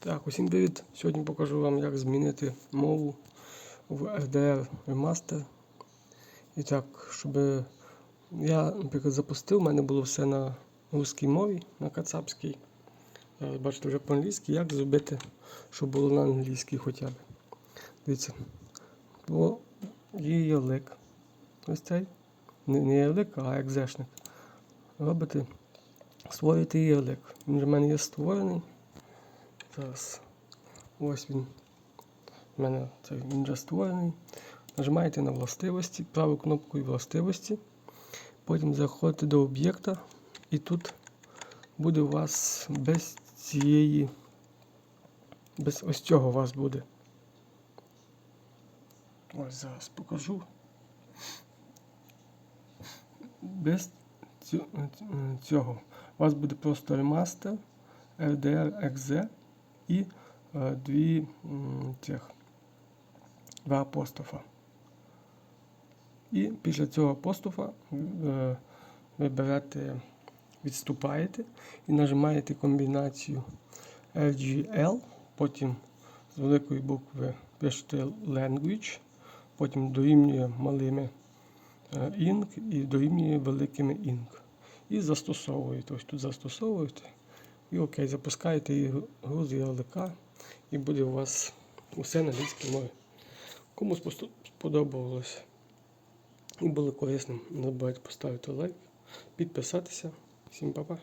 Так, усім привіт! Сьогодні покажу вам, як змінити мову в RDR Remaster. І так, щоб я, наприклад, запустив, у мене було все на русській мові, на кацапській. Зараз бачите вже по-англійськи, як зробити, щоб було на англійській хоча б. Дивіться, бо є ялик. Ось цей. Не, не ялик, а екзешник. Робите, створюєте ялик. Він в мене є створений. Зараз. Ось він. У мене це він вже створений. Нажимаєте на властивості, правою кнопкою властивості. Потім заходите до об'єкта і тут буде у вас без цієї, без ось цього у вас буде. Ось зараз покажу. Без цього. У вас буде просто ремастер, RDR XZ і е, дві цих два апострофа. І після цього апострофа е, ви берете, відступаєте і нажимаєте комбінацію LGL, потім з великої букви пишете language, потім дорівнює малими е, ink і дорівнює великими ink. І застосовуєте. Ось тут застосовуєте. І окей, запускаєте її гру з ярлика, і буде у вас усе на англійській мові. Кому сподобалось і було корисним, не забувайте поставити лайк, підписатися. Всім па-па.